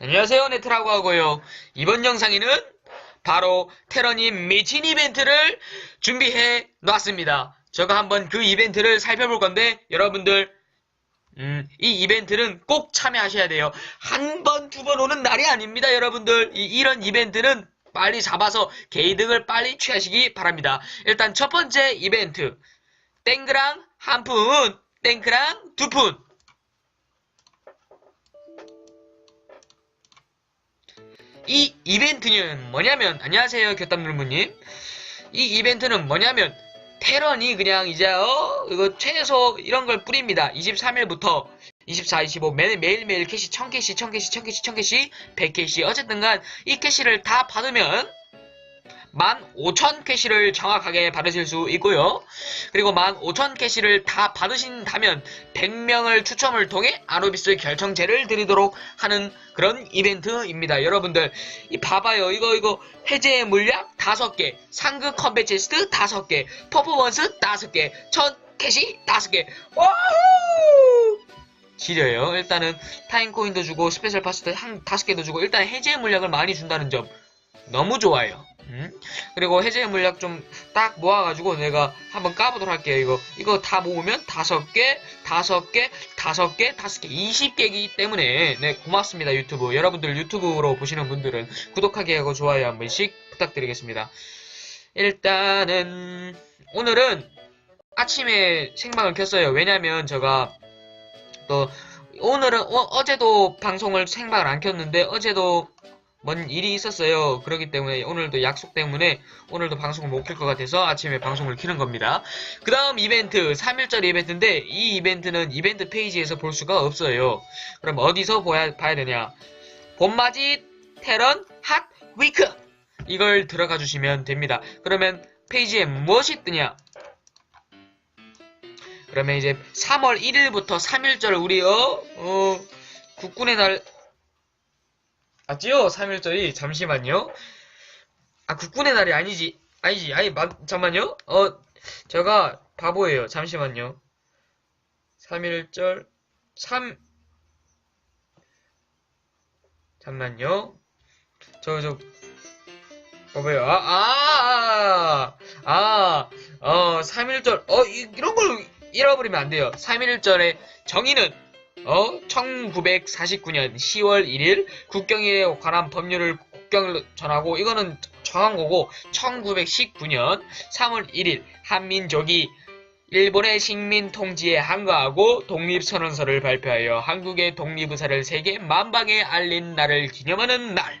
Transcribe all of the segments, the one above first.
안녕하세요 네트라고 하고요. 이번 영상에는 바로 테러님 미친 이벤트를 준비해 놨습니다. 제가 한번 그 이벤트를 살펴볼 건데 여러분들 음, 이 이벤트는 꼭 참여하셔야 돼요. 한 번 두 번 오는 날이 아닙니다 여러분들. 이, 이런 이벤트는 빨리 잡아서 개이득을 빨리 취하시기 바랍니다. 일단 첫 번째 이벤트. 땡그랑 한 푼 땡크랑 두푼 이 이벤트는 뭐냐면 안녕하세요 교담물무님. 이 이벤트는 뭐냐면 테런이 그냥 이제 어 이거 최소 이런 걸 뿌립니다. 23일부터 24, 25 매, 매일매일 캐시 1000캐시 1000캐시 1000캐시 1000캐시 100캐시. 어쨌든간 이 캐시를 다 받으면 15,000 캐시를 정확하게 받으실 수 있고요. 그리고 15,000 캐시를 다 받으신다면 100명을 추첨을 통해 아노비스 결정제를 드리도록 하는 그런 이벤트입니다. 여러분들 이 봐봐요. 이거 이거 해제의 물약 5개, 상급 컴뱃 체스트 5개, 퍼포먼스 5개, 1000 캐시 5개. 와우! 지려요. 일단은 타임코인도 주고 스페셜 파스도 한 5개도 주고 일단 해제의 물약을 많이 준다는 점 너무 좋아요. 음? 그리고 해제 물약 좀 딱 모아가지고 내가 한번 까보도록 할게요. 이거 이거 다 모으면 다섯 개, 다섯 개, 다섯 개, 다섯 개, 20개이기 때문에 네 고맙습니다 유튜브. 여러분들 유튜브로 보시는 분들은 구독하기 하고 좋아요 한 번씩 부탁드리겠습니다. 일단은 오늘은 아침에 생방을 켰어요. 왜냐면 제가 또 오늘은 어, 제도 방송을 생방을 안 켰는데 어제도 뭔 일이 있었어요. 그렇기 때문에 오늘도 약속 때문에 오늘도 방송을 못켤것 같아서 아침에 방송을 키는 겁니다. 그 다음 이벤트 3일짜리 이벤트인데 이 이벤트는 이벤트 페이지에서 볼 수가 없어요. 그럼 어디서 봐야, 봐야 되냐? 봄맞이 테런 핫 위크 이걸 들어가 주시면 됩니다. 그러면 페이지에 무엇이 뜨냐? 그러면 이제 3월 1일부터 3일절 우리 어? 어 국군의 날 맞지요? 3일절이 잠시만요. 아 국군의 날이 아니지 아니지 아니 맞 잠만요. 어 제가 바보예요. 잠시만요. 3일절 3 잠만요. 저저 봐봐요. 아, 아, 아, 아, 어, 3일절, 어, 이, 이런 걸 잃어버리면 안 돼요. 3일절의 정의는 어 1949년 10월 1일 국경일에 관한 법률을 국경을 전하고 이거는 정한 거고 1919년 3월 1일 한민족이 일본의 식민 통치에 항거하고 독립선언서를 발표하여 한국의 독립의사를 세계 만방에 알린 날을 기념하는 날.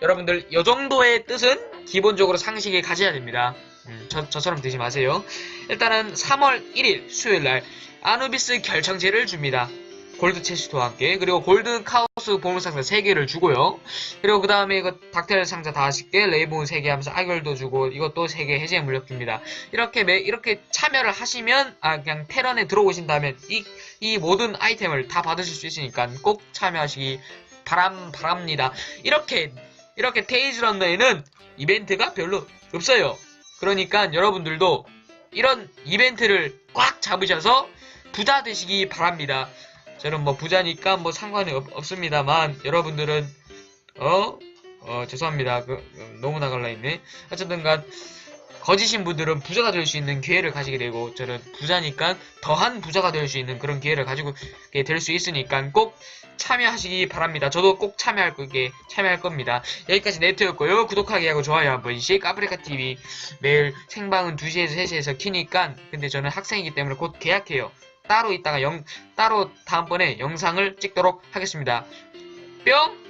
여러분들 이 정도의 뜻은 기본적으로 상식에 가져야 됩니다. 음, 저, 저처럼 되지 마세요. 일단은 3월 1일 수요일날 아누비스 결정제를 줍니다. 골드 체스트와 함께 그리고 골드 카오스 보물 상자 3개를 주고요. 그리고 그 다음에 이거 닥텔 상자 5개, 레이본 3개 하면서 악열도 주고 이것도 3개 해제 물력 줍니다. 이렇게 매, 이렇게 참여를 하시면 아 그냥 테런에 들어오신다면 이, 이 모든 아이템을 다 받으실 수 있으니까 꼭 참여하시기 바람 바랍니다. 이렇게 이렇게 테이즈 런너에는 이벤트가 별로 없어요. 그러니까 여러분들도 이런 이벤트를 꽉 잡으셔서 부자 되시기 바랍니다. 저는 뭐 부자니까 뭐 상관이 없, 습니다만 여러분들은 어? 어 죄송합니다. 그, 그, 너무 나갈라 했네. 어쨌든간 거짓인 분들은 부자가 될 수 있는 기회를 가지게 되고 저는 부자니까 더한 부자가 될 수 있는 그런 기회를 가지고 될 수 있으니까 꼭 참여하시기 바랍니다. 저도 꼭 참여할 거게 참여할 겁니다. 여기까지 네트였고요. 구독하기 하고 좋아요 한 번씩 아프리카 TV 매일 생방은 2시에서 3시에서 키니까 근데 저는 학생이기 때문에 곧 계약해요. 따로 있다가 영 따로 다음번에 영상을 찍도록 하겠습니다. 뿅!